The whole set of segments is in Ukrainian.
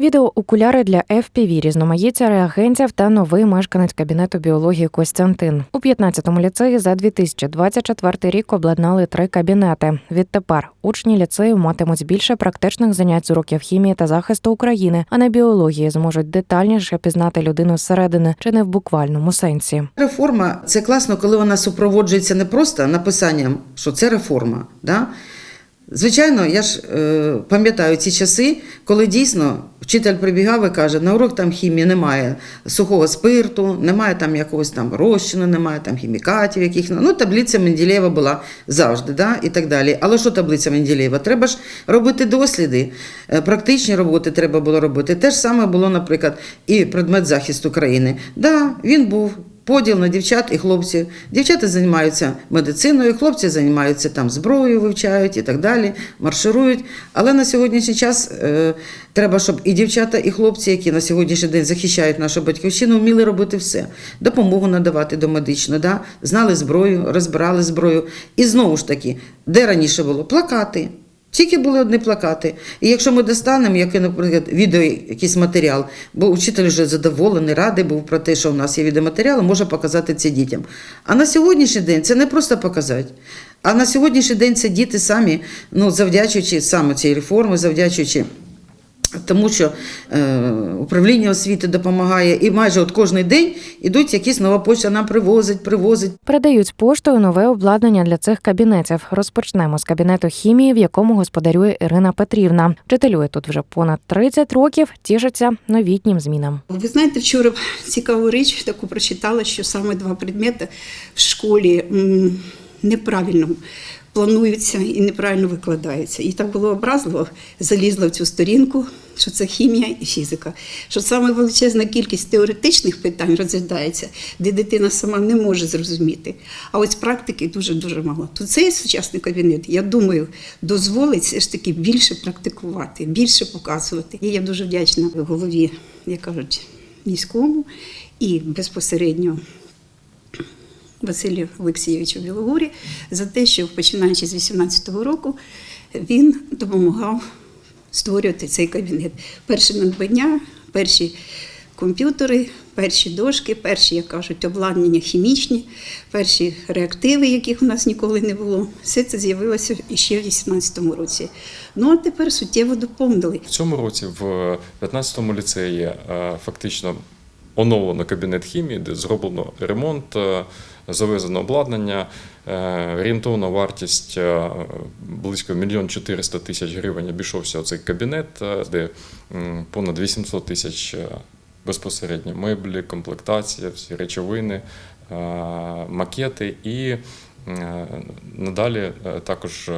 Відеоокуляри для FPV, різноманіття реагентів та новий мешканець кабінету біології Костянтин. У 15-му ліцеї за 2024 рік обладнали три кабінети. Відтепер учні ліцею матимуть більше практичних занять з уроків хімії та захисту України, а на біології зможуть детальніше пізнати людину зсередини, чи не в буквальному сенсі. Реформа це класно, коли вона супроводжується не просто написанням, що це реформа. Да? Звичайно, я ж е, пам'ятаю ці часи, коли дійсно вчитель прибігав і каже, на урок там хімії немає сухого спирту, немає там якогось там розчину, немає там хімікатів, яких ну таблиця Менделєєва була завжди, да? і так далі. Але що таблиця Менделєєва? Треба ж робити досліди, е, практичні роботи треба було робити. Те ж саме було, наприклад, і предмет захисту країни. Да, він був. Поділ на дівчат і хлопців. Дівчата займаються медициною, хлопці займаються там зброєю, вивчають і так далі, марширують. Але на сьогоднішній час е, треба, щоб і дівчата, і хлопці, які на сьогоднішній день захищають нашу батьківщину, вміли робити все. Допомогу надавати домедично, да? знали зброю, розбирали зброю. І знову ж таки, де раніше було? Плакати. Тільки були одні плакати. І якщо ми достанемо, як, наприклад, відео, якийсь матеріал, бо вчитель вже задоволений, радий був про те, що в нас є відеоматеріал, може показати це дітям. А на сьогоднішній день це не просто показати. А на сьогоднішній день це діти самі, ну, завдячуючи саме цій реформі, завдячуючи. Тому що е, управління освіти допомагає, і майже от кожен день ідуть якісь нова почта, нам привозить, привозить. Передають поштою нове обладнання для цих кабінетів. Розпочнемо з кабінету хімії, в якому господарює Ірина Петрівна. Вчителює тут вже понад 30 років, тішиться новітнім змінам. Ви знаєте, вчора цікаву річ таку прочитала, що саме два предмети в школі неправильно плануються і неправильно викладаються. І так було образливо, залізла в цю сторінку, що це хімія і фізика. Що саме величезна кількість теоретичних питань розглядається, де дитина сама не може зрозуміти. А ось практики дуже-дуже мало. То цей сучасний кабінет, я думаю, дозволить все ж таки більше практикувати, більше показувати. І я дуже вдячна голові, як кажуть, міському і безпосередньо Василю Олексійовичу Білогорі за те, що починаючи з 18-го року він допомагав створювати цей кабінет. Перші надбання, перші комп'ютери, перші дошки, перші, як кажуть, обладнання хімічні, перші реактиви, яких у нас ніколи не було. Все це з'явилося ще в 18-му році. Ну а тепер суттєво доповнили. В цьому році в 15-му ліцеї е, фактично оновлено кабінет хімії, де зроблено ремонт, е, завезено обладнання. Е, Орієнтовна вартість е, близько 1 400 тисяч гривень обійшовся цей кабінет, е, де понад 800 тисяч безпосередньо меблі, комплектація, всі речовини, макети і надалі також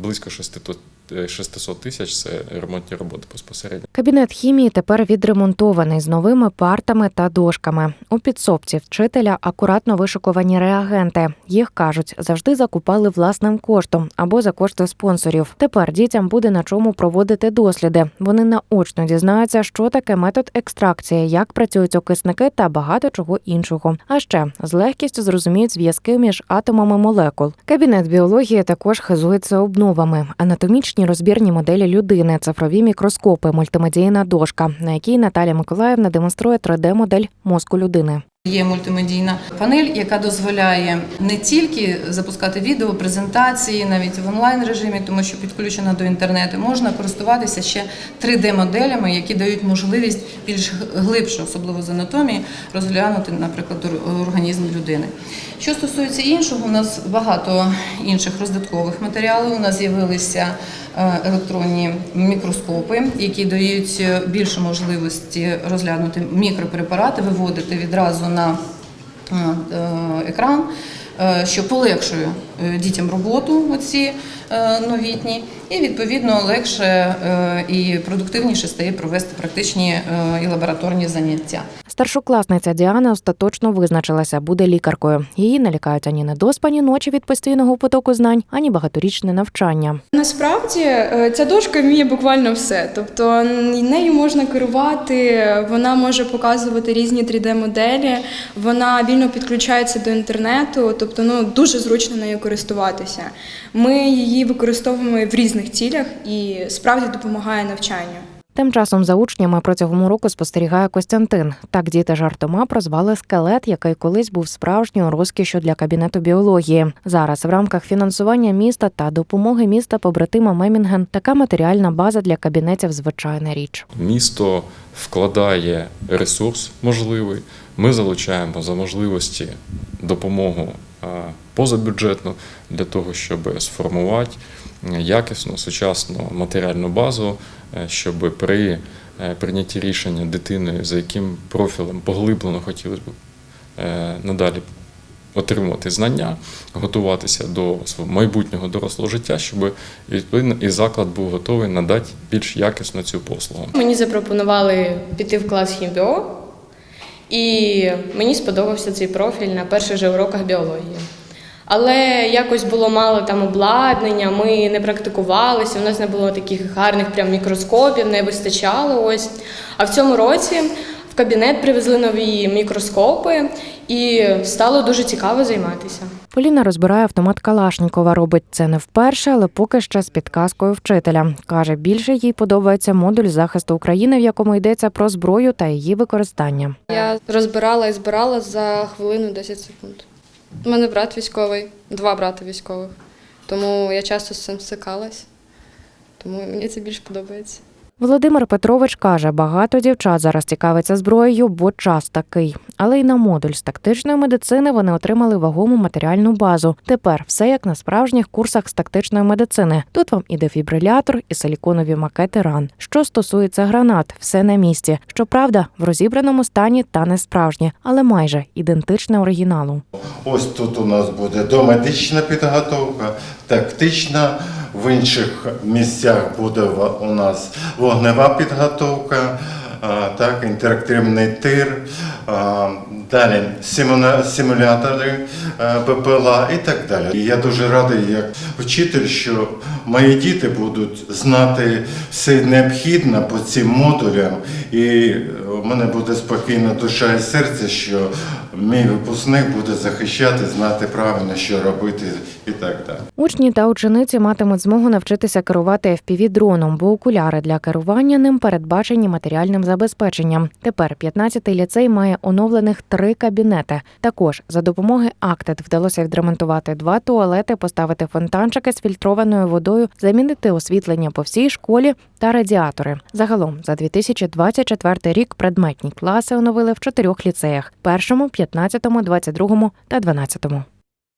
близько 600 600 тисяч це ремонтні роботи безпосередньо. Кабінет хімії тепер відремонтований з новими партами та дошками. У підсобці вчителя акуратно вишикувані реагенти. Їх кажуть, завжди закупали власним коштом або за кошти спонсорів. Тепер дітям буде на чому проводити досліди. Вони наочно дізнаються, що таке метод екстракції, як працюють окисники та багато чого іншого. А ще з легкістю зрозуміють зв'язки між атомами молекул. Кабінет біології також хизується обновами, анатомічні розбірні моделі людини, цифрові мікроскопи, мультимедійна дошка, на якій Наталя Миколаївна демонструє 3D-модель мозку людини. Є мультимедійна панель, яка дозволяє не тільки запускати відео, презентації, навіть в онлайн режимі, тому що підключена до інтернету, можна користуватися ще 3D-моделями, які дають можливість більш глибше, особливо з анатомії, розглянути, наприклад, організм людини. Що стосується іншого, у нас багато інших роздаткових матеріалів. У нас з'явилися електронні мікроскопи, які дають е, більше можливості розглянути мікропрепарати, виводити відразу на е, е, екран, е, що полегшує е, дітям роботу оці е, новітні, і відповідно легше е, і продуктивніше стає провести практичні е, і лабораторні заняття. Старшокласниця Діана остаточно визначилася, буде лікаркою. Її не лякають ані недоспані ночі від постійного потоку знань, ані багаторічне навчання. Насправді е, ця дошка вміє буквально все. Тобто нею можна керувати, вона може показувати різні 3D-моделі, вона вільно підключається до інтернету, тобто ну дуже зручно нею користуватися. Ми її використовуємо в різних цілях і справді допомагає навчанню. Тим часом за учнями протягом року спостерігає Костянтин. Так діти жартома прозвали скелет, який колись був справжньою розкішю для кабінету біології. Зараз в рамках фінансування міста та допомоги міста побратима Мемінген така матеріальна база для кабінетів звичайна річ. Місто вкладає ресурс можливий. Ми залучаємо за можливості допомогу е, позабюджетну для того, щоб сформувати якісну сучасну матеріальну базу, е, щоб при е, прийнятті рішення дитиною, за яким профілем поглиблено хотілося б е, надалі отримувати знання, готуватися до свого майбутнього дорослого життя, щоб відповідно і заклад був готовий надати більш якісно цю послугу. Мені запропонували піти в клас хімбіо, і мені сподобався цей профіль на перших же уроках біології. Але якось було мало там обладнання, ми не практикувалися, у нас не було таких гарних прям мікроскопів, не вистачало ось. А в цьому році в кабінет привезли нові мікроскопи і стало дуже цікаво займатися. Поліна розбирає автомат Калашнікова. Робить це не вперше, але поки ще з підказкою вчителя. Каже, більше їй подобається модуль захисту України, в якому йдеться про зброю та її використання. Я розбирала і збирала за хвилину 10 секунд. У мене брат військовий, два брата військових. Тому я часто з цим стикалась. Тому мені це більш подобається. Володимир Петрович каже, багато дівчат зараз цікавиться зброєю, бо час такий. Але й на модуль з тактичної медицини вони отримали вагому матеріальну базу. Тепер все як на справжніх курсах з тактичної медицини. Тут вам і дефібрилятор, і силіконові макети ран. Що стосується гранат, все на місці. Щоправда, в розібраному стані та не справжні, але майже ідентичне оригіналу. Ось тут у нас буде домедична підготовка, тактична. В інших місцях буде у нас вогнева підготовка, так, інтерактивний тир, далі симуля- симулятори БПЛА і так далі. І я дуже радий, як вчитель, що мої діти будуть знати все необхідне по цим модулям, і у мене буде спокійна душа і серце, що мій випускник буде захищати, знати правильно, що робити і так далі. Учні та учениці матимуть змогу навчитися керувати fpv дроном, бо окуляри для керування ним передбачені матеріальним забезпеченням. Тепер 15-й ліцей має оновлених три кабінети. Також за допомоги Актед вдалося відремонтувати два туалети, поставити фонтанчики з фільтрованою водою, замінити освітлення по всій школі та радіатори. Загалом за 2024 рік предметні класи оновили в чотирьох ліцеях: першому, 15-му, 22-му та 12-му.